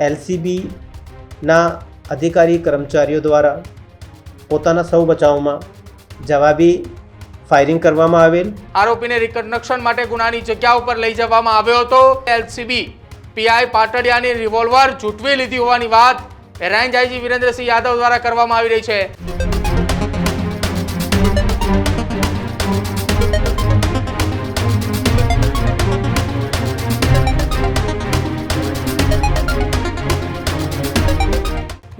એલસીબીના અધિકારી કર્મચારીઓ દ્વારા પોતાના સૌ બચાવમાં જવાબી ફાયરિંગ કરવામાં આવેલ. આરોપીને રિકન્સ્ટ્રક્શન માટે ગુનાની જગ્યા ઉપર લઈ જવામાં આવ્યો હતો. એલસીબી પીઆઈ પાટડિયાની રિવોલ્વર જૂટવી લીધી હોવાની વાત. રેન્જ આઈજી વિરેન્દ્રસિંહ યાદવ દ્વારા કરવામાં આવી રહી છે.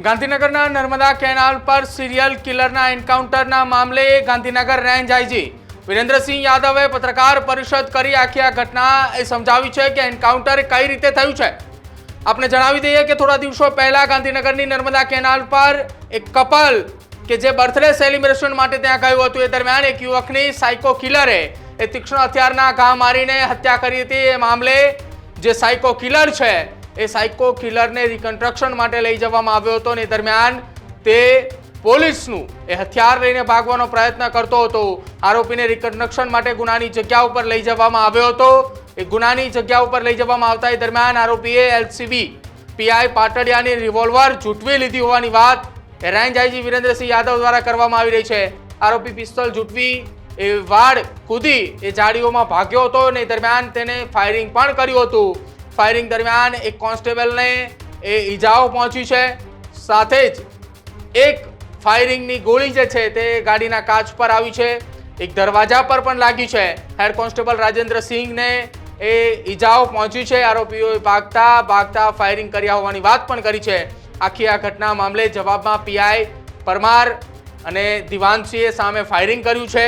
ગાંધીનગરના નર્મદા કેનાલ પર સિરિયલ કિલરના એન્કાઉન્ટરના મામલે ગાંધીનગર રેન્જ આઈજી વિરેન્દ્રસિંહ યાદવે પત્રકાર પરિષદ કરી આખી આ ઘટના એ સમજાવી છે કે એન્કાઉન્ટર કઈ રીતે થયું છે. આપણે જણાવી દઈએ કે થોડા દિવસો પહેલા ગાંધીનગરની નર્મદા કેનાલ પર એક કપલ કે જે બર્થડે સેલિબ્રેશન માટે ત્યાં ગયું હતું, એ દરમિયાન એક યુવકની સાયકો કિલરે એ તીક્ષ્ણ હથિયારના ઘા મારીને હત્યા કરી હતી. એ મામલે જે સાયકો કિલર છે એ સાયકો કિલરને રિકન્સ્ટ્રક્શન માટે લઈ જવામાં આવ્યો હતો ને દરમિયાન તે પોલીસનું એ હથિયાર લઈને ભાગવાનો પ્રયત્ન કરતો હતો. આરોપીને રિકન્સ્ટ્રક્શન માટે ગુનાની જગ્યા ઉપર લઈ જવામાં આવ્યો હતો. એ ગુનાની જગ્યા ઉપર લઈ જવામાં આવતા એ દરમિયાન આરોપીએ એલસીબી, પીઆઈ પાટડિયાની રિવોલ્વર ઝૂંટવી લીધી હોવાની વાત રેન્જ આઈજી વિરેન્દ્રસિંહ યાદવ દ્વારા કરવામાં આવી રહી છે. આરોપી પિસ્તોલ ઝૂંટવી એ વાડ કૂદી એ જાડીઓમાં ભાગ્યો હતો અને દરમિયાન તેને ફાયરિંગ પણ કર્યું હતું. ફાયરિંગ દરમિયાન એક કોન્સ્ટેબલને એ ઈજાઓ પહોંચી છે. સાથે જ એક ફાયરિંગની ગોળી જે છે તે ગાડીના કાચ પર આવી છે. એક દરવાજા પર પણ લાગી છે. હેડ કોન્સ્ટેબલ રાજેન્દ્ર સિંહને એ ઈજાઓ પહોંચી છે. આરોપીઓએ ભાગતા ભાગતા ફાયરિંગ કર્યા હોવાની વાત પણ કરી છે. આખી આ ઘટના મામલે જવાબમાં પીઆઈ પરમાર અને દિવાનસિંહે સામે ફાયરિંગ કર્યું છે.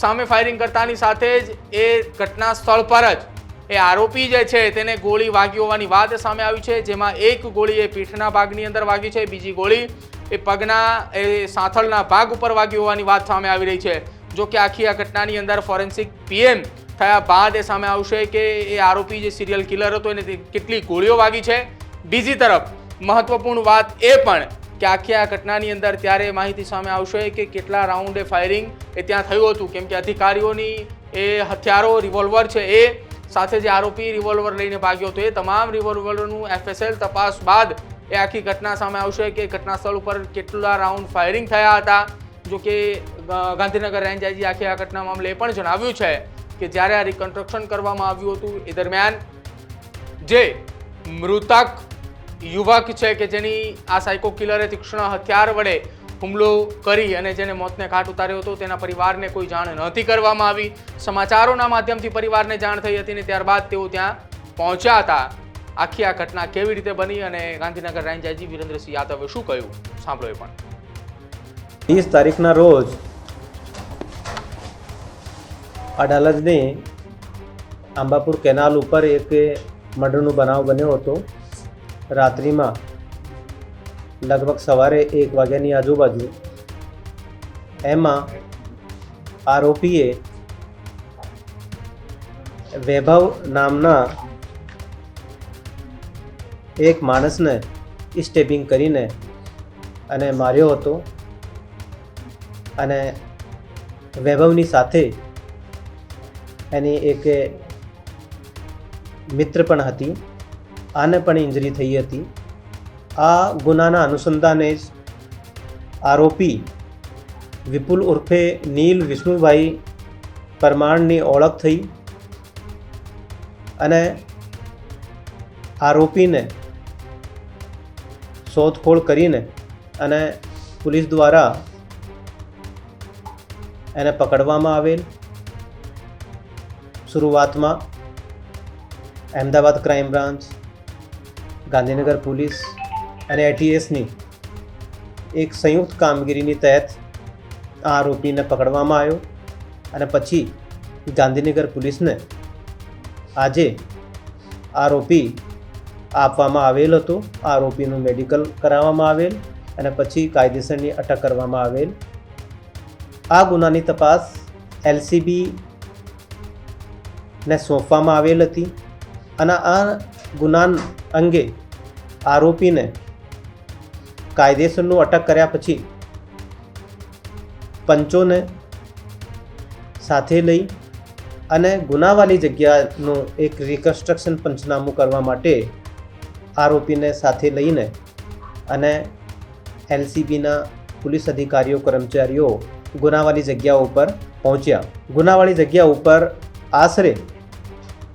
સામે ફાયરિંગ કરતાની સાથે જ એ ઘટના સ્થળ પર જ એ આરોપી જે છે તેને ગોળી વાગી હોવાની વાત સામે આવી છે, જેમાં એક ગોળી એ પીઠના ભાગની અંદર વાગી છે, બીજી ગોળી એ પગના, એ સાથળના ભાગ ઉપર વાગી હોવાની વાત સામે આવી રહી છે. જો કે આખી આ ઘટનાની અંદર ફોરેન્સિક પીએમ થયા બાદ એ સામે આવશે કે એ આરોપી જે સિરિયલ કિલર હતો એને કેટલી ગોળીઓ વાગી છે. બીજી તરફ, મહત્વપૂર્ણ વાત એ પણ કે આખી આ ઘટનાની અંદર ત્યારે માહિતી સામે આવશે કે કેટલા રાઉન્ડે ફાયરિંગ એ ત્યાં થયું હતું. કેમ કે અધિકારીઓની એ હથિયારો રિવોલ્વર છે એ સાથે જે આરોપી રિવોલ્વર લઈને ભાગ્યો હતો, એ તમામ રિવોલ્વરનું એફએસએલ તપાસ બાદ એ આખી ઘટના સામે આવશે કે ઘટના સ્થળ ઉપર કેટલા રાઉન્ડ ફાયરિંગ થયા હતા. જો કે ગાંધીનગર રેન્જ આઈજી આખી આ ઘટના મામલે પણ જણાવ્યું છે કે જ્યારે આ રિકન્સ્ટ્રક્શન કરવામાં આવ્યું હતું, એ દરમિયાન જે મૃતક યુવક છે કે જેની આ સાયકો કિલરે તીક્ષ્ણ હથિયાર વડે હુમલો કરી અને જેને મોતને ઘાટ ઉતાર્યો હતો, તેના પરિવારને કોઈ જાણ નહોતી કરવામાં આવી. સમાચારોના માધ્યમથી પરિવારને જાણ થઈ હતી ને ત્યારબાદ તેઓ ત્યાં પહોંચ્યા હતા. આખી આ ઘટના કેવી રીતે બની અને ગાંધીનગર રેન્જ આઈજી વિરેન્દ્રસિંહ યાદવે શું કહ્યું? સાંભળો એ પણ. ત્રીસ તારીખના રોજ અડાલજની આંબાપુર કેનાલ ઉપર એક મર્ડરનો બનાવ બન્યો હતો. રાત્રિમાં લગભગ સવારે એક વાગ્યાની આજુબાજુ, એમાં આરોપીએ વૈભવ નામના એક માણસને સ્ટેપિંગ કરીને અને માર્યો હતો અને વૈભવની સાથે એની એક મિત્ર પણ હતી, આને પણ ઇન્જરી થઈ હતી. આ ગુનાના અનુસંધાને જ આરોપી વિપુલ ઉર્ફે નીલ વિષ્ણુભાઈ પરમાણની ઓળખ થઈ અને આરોપીને શોધખોળ કરીને અને પોલીસ દ્વારા એને પકડવામાં આવેલ. શરૂઆતમાં Ahmedabad crime branch, Gandhinagar police અને એટીએસની એક સંયુક્ત કામગીરીની તહેત આ આરોપીને પકડવામાં આવ્યો અને પછી ગાંધીનગર પોલીસને આજે આરોપી આપવામાં આવેલ હતો. આરોપીનું મેડિકલ કરાવવામાં આવેલ અને પછી કાયદેસરની અટક કરવામાં આવેલ. આ ગુનાની તપાસ એલસીબી ને સોંપવામાં આવેલ હતી અને આ ગુના અંગે આરોપીને કાયદેસરનું અટક કર્યા પછી પંચોને સાથે લઈ અને ગુનાવાળી જગ્યાનું એક રિકન્સ્ટ્રક્શન પંચનામું કરવા માટે આરોપીને સાથે લઈને અને એલસીબીના પોલીસ અધિકારીઓ, કર્મચારીઓ ગુનાવાળી જગ્યા ઉપર પહોંચ્યા. ગુનાવાળી જગ્યા ઉપર આશરે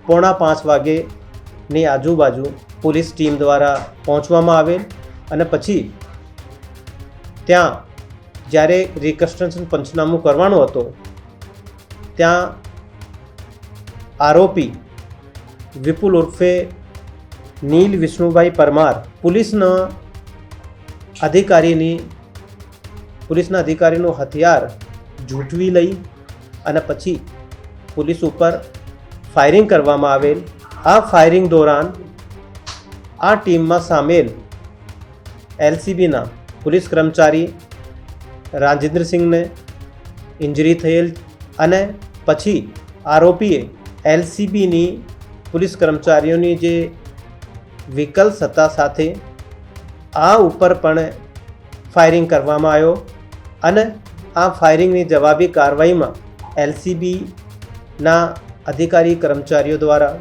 પોણા પાંચ વાગેની આજુબાજુ પોલીસ ટીમ દ્વારા પહોંચવામાં આવેલ અને પછી ત્યાં જ્યારે રિકન્સ્ટ્રક્શન પંચનામું કરવાનું હતો, ત્યાં આરોપી વિપુલ ઉર્ફે નીલ વિષ્ણુભાઈ પરમાર પોલીસના અધિકારીની, પોલીસના અધિકારીનું હથિયાર ઝૂંટવી લઈ અને પછી પોલીસ ઉપર ફાયરિંગ કરવામાં આવેલ. આ ફાયરિંગ દોરાન આ ટીમમાં સામેલ એલસીબીના પોલીસ કર્મચારી રાજેન્દ્રસિંહને ઇન્જરી થયેલ અને પછી આરોપીએ એલસીબીની પોલીસ કર્મચારીઓની જે વિકલ્પ સત્તા સાથે આ ઉપર પણ ફાયરિંગ કરવામાં આવ્યો અને આ ફાયરિંગની જવાબી કાર્યવાહીમાં એલસીબીના અધિકારી કર્મચારીઓ દ્વારા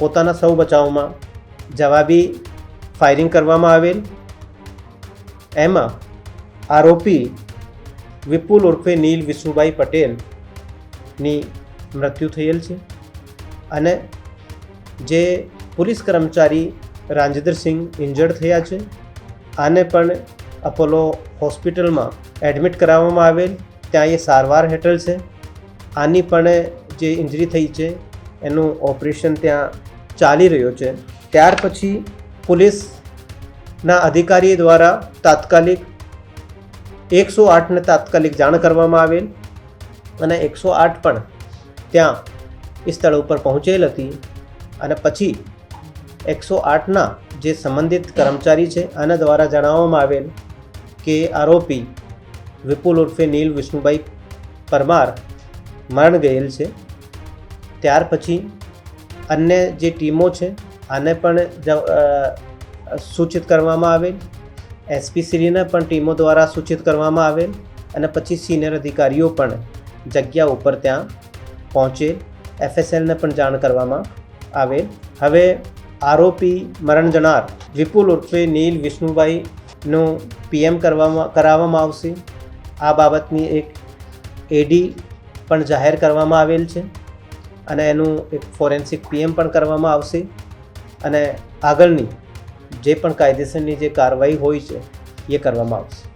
પોતાના સૌ બચાવમાં જવાબી ફાયરિંગ કરવામાં આવેલ. એમાં આરોપી વિપુલ ઉર્ફે નીલ વિષ્ણુભાઈ પટેલની મૃત્યુ થયેલ છે અને જે પોલીસ કર્મચારી રાજેન્દ્રસિંહ ઇન્જર્ડ થયા છે. આને પણ અપોલો હોસ્પિટલમાં એડમિટ કરાવવામાં આવેલ. ત્યાં એ સારવાર હેઠળ છે. આની પણ જે ઇન્જરી થઈ છે, એનું ઓપરેશન ત્યાં ચાલી રહ્યું છે. ત્યાર પછી પોલીસના અધિકારી દ્વારા તાત્કાલિક એકસો આઠને તાત્કાલિક જાણ કરવામાં આવેલ અને એકસો આઠ પણ ત્યાં એ સ્થળ ઉપર પહોંચેલ હતી અને પછી એકસો આઠના જે સંબંધિત કર્મચારી છે આના દ્વારા જણાવવામાં આવેલ કે આરોપી વિપુલ ઉર્ફે નીલ વિષ્ણુભાઈ પરમાર મરણ ગયેલ છે. ત્યાર પછી અન્ય જે ટીમો છે આને પણ સૂચિત કરવામાં આવેલ. એસપીસીડીને પણ ટીમો દ્વારા સૂચિત કરવામાં આવેલ અને પછી સિનિયર અધિકારીઓ પણ જગ્યા ઉપર ત્યાં પહોંચે. એફએસએલને પણ જાણ કરવામાં આવેલ. હવે આરોપી મરણ જનાર વિપુલ ઉર્ફે નીલ વિષ્ણુભાઈનું પીએમ કરવામાં, કરાવવામાં આવશે. આ બાબતની એક એડી પણ જાહેર કરવામાં આવેલ છે અને એનું એક ફોરેન્સિક પીએમ પણ કરવામાં આવશે. અને આગળની જે પણ કાયદેસરની જે કાર્યવાહી હોય છે એ કરવામાં આવશે.